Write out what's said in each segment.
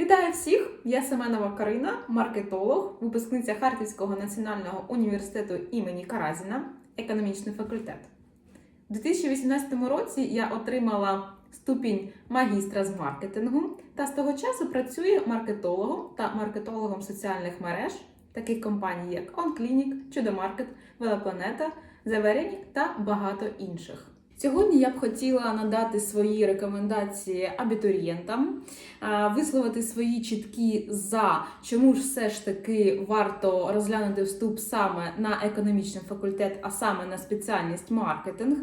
Вітаю всіх! Я Семенова Карина, маркетолог, випускниця Харківського національного університету імені Каразіна, економічний факультет. У 2018 році я отримала ступінь магістра з маркетингу та з того часу працюю маркетологом та маркетологом соціальних мереж, таких компаній як OnClinic, Чудомаркет, Велопланета, Заверенік та багато інших. Сьогодні я б хотіла надати свої рекомендації абітурієнтам, висловити свої чіткі за, чому ж все ж таки варто розглянути вступ саме на економічний факультет, а саме на спеціальність маркетинг.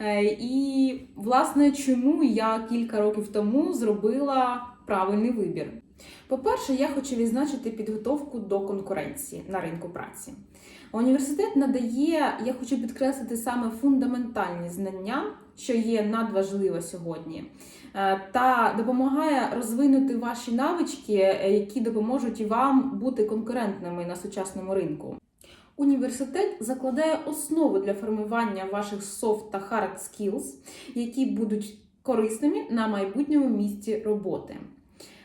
Е, І, власне, чому я кілька років тому зробила правильний вибір. По-перше, я хочу відзначити підготовку до конкуренції на ринку праці. Університет надає, я хочу підкреслити саме фундаментальні знання, що є надважливо сьогодні, е, та допомагає розвинути ваші навички, е, які допоможуть вам бути конкурентними на сучасному ринку. Університет закладає основу для формування ваших soft та hard skills, які будуть корисними на майбутньому місці роботи.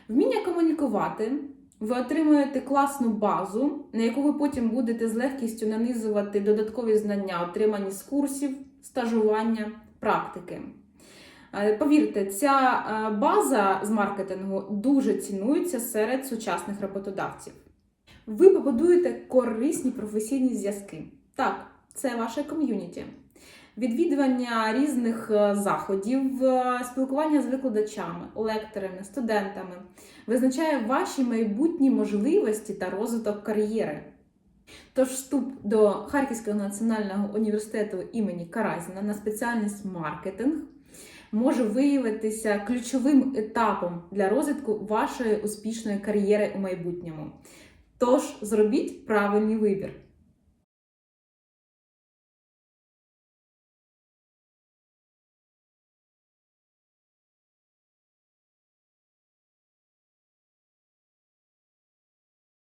Вміння комунікувати, ви отримуєте класну базу, на яку ви потім будете з легкістю нанизувати додаткові знання, отримані з курсів, стажування, практики. Е, Повірте, ця е, база з маркетингу дуже цінується серед сучасних роботодавців. Ви побудуєте корисні професійні зв'язки. Так, це ваше ком'юніті. Відвідування різних е, заходів, е, спілкування з викладачами, лекторами, студентами визначає ваші майбутні можливості та розвиток кар'єри. Тож вступ до Харківського національного університету імені Каразіна на спеціальність маркетинг може виявитися ключовим етапом для розвитку вашої успішної кар'єри у майбутньому. Тож зробіть правильний вибір.